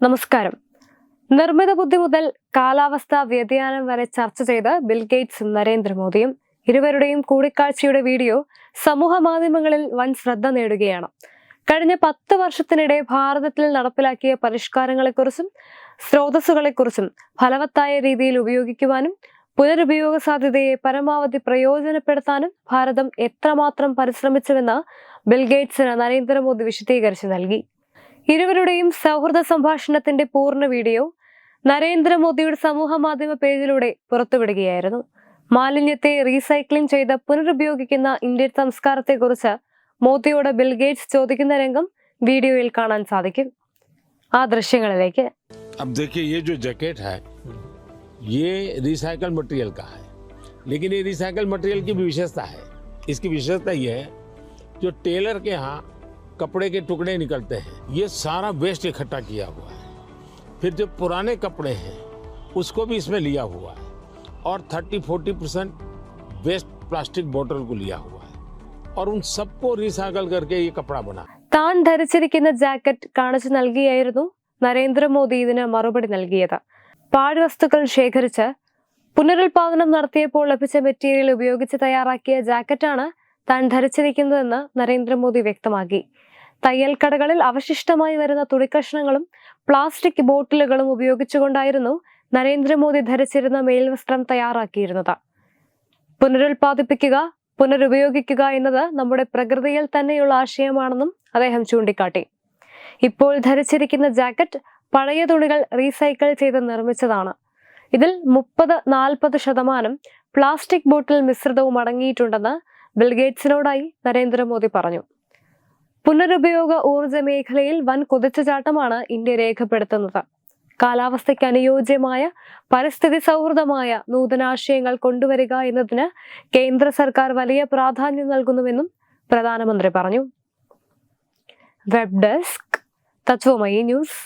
നമസ്കാരം. നിർമ്മിത ബുദ്ധി മുതൽ കാലാവസ്ഥാ വ്യതിയാനം വരെ ചർച്ച ചെയ്ത ബിൽ ഗേറ്റ്സും നരേന്ദ്രമോദിയും ഇരുവരുടെയും കൂടിക്കാഴ്ചയുടെ വീഡിയോ സമൂഹ മാധ്യമങ്ങളിൽ വൻ ശ്രദ്ധ നേടുകയാണ്. കഴിഞ്ഞ പത്ത് വർഷത്തിനിടെ ഭാരതത്തിൽ നടപ്പിലാക്കിയ പരിഷ്കാരങ്ങളെക്കുറിച്ചും സ്രോതസ്സുകളെക്കുറിച്ചും ഫലവത്തായ രീതിയിൽ ഉപയോഗിക്കുവാനും പുനരുപയോഗ സാധ്യതയെ പരമാവധി പ്രയോജനപ്പെടുത്താനും ഭാരതം എത്രമാത്രം പരിശ്രമിച്ചുവെന്ന് ബിൽഗേറ്റ്സിന് നരേന്ദ്രമോദി വിശദീകരിച്ചു നൽകി. ഇരുവരുടെയും സൗഹൃദ സംഭാഷണത്തിന്റെ പൂർണ്ണ വീഡിയോ നരേന്ദ്രമോദിയുടെ സമൂഹ മാധ്യമ പേജിലൂടെ പുറത്തുവിടുകയായിരുന്നു മാലിന്യത്തെ റീസൈക്ലിംഗ് ചെയ്ത് പുനരുപയോഗിക്കുന്ന ഇന്ത്യൻ സംസ്കാരത്തെക്കുറിച്ച് മോദിയോട് ബിൽ ഗേറ്റ്സ് ചോദിക്കുന്ന രംഗം വീഡിയോയിൽ കാണാൻ സാധിക്കും ആ ദൃശ്യങ്ങളിലേക്ക് अब देखिए ये जो जैकेट है ये रिसाइकल मटेरियल का है लेकिन ये रिसाइकल मटेरियल की भी विशेषता है इसकी विशेषता ये है जो टेलर के यहाँ कपड़े के टुकड़े निकलते हैं ये सारा वेस्ट इकट्ठा किया हुआ है फिर जो पुराने कपड़े हैं उसको भी इसमें लिया हुआ है और 30-40 परसेंट वेस्ट प्लास्टिक बोतल को लिया हुआ है और उन सबको रिसाइकल करके ये कपड़ा बना है താൻ ധരിച്ചിരിക്കുന്ന ജാക്കറ്റ് കാണിച്ചു നൽകിയായിരുന്നു നരേന്ദ്രമോദി ഇതിന് മറുപടി നൽകിയത് പാഴ്വസ്തുക്കൾ ശേഖരിച്ച് പുനരുൽപാദനം നടത്തിയപ്പോൾ ലഭിച്ച മെറ്റീരിയൽ ഉപയോഗിച്ച് തയ്യാറാക്കിയ ജാക്കറ്റാണ് താൻ ധരിച്ചിരിക്കുന്നതെന്ന് നരേന്ദ്രമോദി വ്യക്തമാക്കി തയ്യൽ കടകളിൽ അവശിഷ്ടമായി വരുന്ന തുണിക്കഷ്ണങ്ങളും പ്ലാസ്റ്റിക് ബോട്ടിലുകളും ഉപയോഗിച്ചുകൊണ്ടായിരുന്നു നരേന്ദ്രമോദി ധരിച്ചിരുന്ന മേൽവസ്ത്രം തയ്യാറാക്കിയിരുന്നത്. പുനരുൽപാദിപ്പിക്കുക പുനരുപയോഗിക്കുക എന്നത് നമ്മുടെ പ്രകൃതിയിൽ തന്നെയുള്ള ആശയമാണെന്നും അദ്ദേഹം ചൂണ്ടിക്കാട്ടി. ഇപ്പോൾ ധരിച്ചിരിക്കുന്ന ജാക്കറ്റ് പഴയ തുണികൾ റീസൈക്കിൾ ചെയ്ത് നിർമ്മിച്ചതാണ്. ഇതിൽ മുപ്പത് നാൽപ്പത് ശതമാനം പ്ലാസ്റ്റിക് ബോട്ടിൽ മിശ്രിതവും അടങ്ങിയിട്ടുണ്ടെന്ന് ബിൽഗേറ്റ്സിനോടായി നരേന്ദ്രമോദി പറഞ്ഞു. പുനരുപയോഗ ഊർജ മേഖലയിൽ വൻ കുതിച്ചുചാട്ടമാണ് ഇന്ത്യ രേഖപ്പെടുത്തുന്നത്. കാലാവസ്ഥയ്ക്ക് അനുയോജ്യമായ പരിസ്ഥിതി സൗഹൃദമായ നൂതനാശയങ്ങൾ കൊണ്ടുവരിക എന്നതിന് കേന്ദ്ര സർക്കാർ വലിയ പ്രാധാന്യം നൽകുന്നുവെന്നും പ്രധാനമന്ത്രി പറഞ്ഞു. Web desk Tatwamayi news.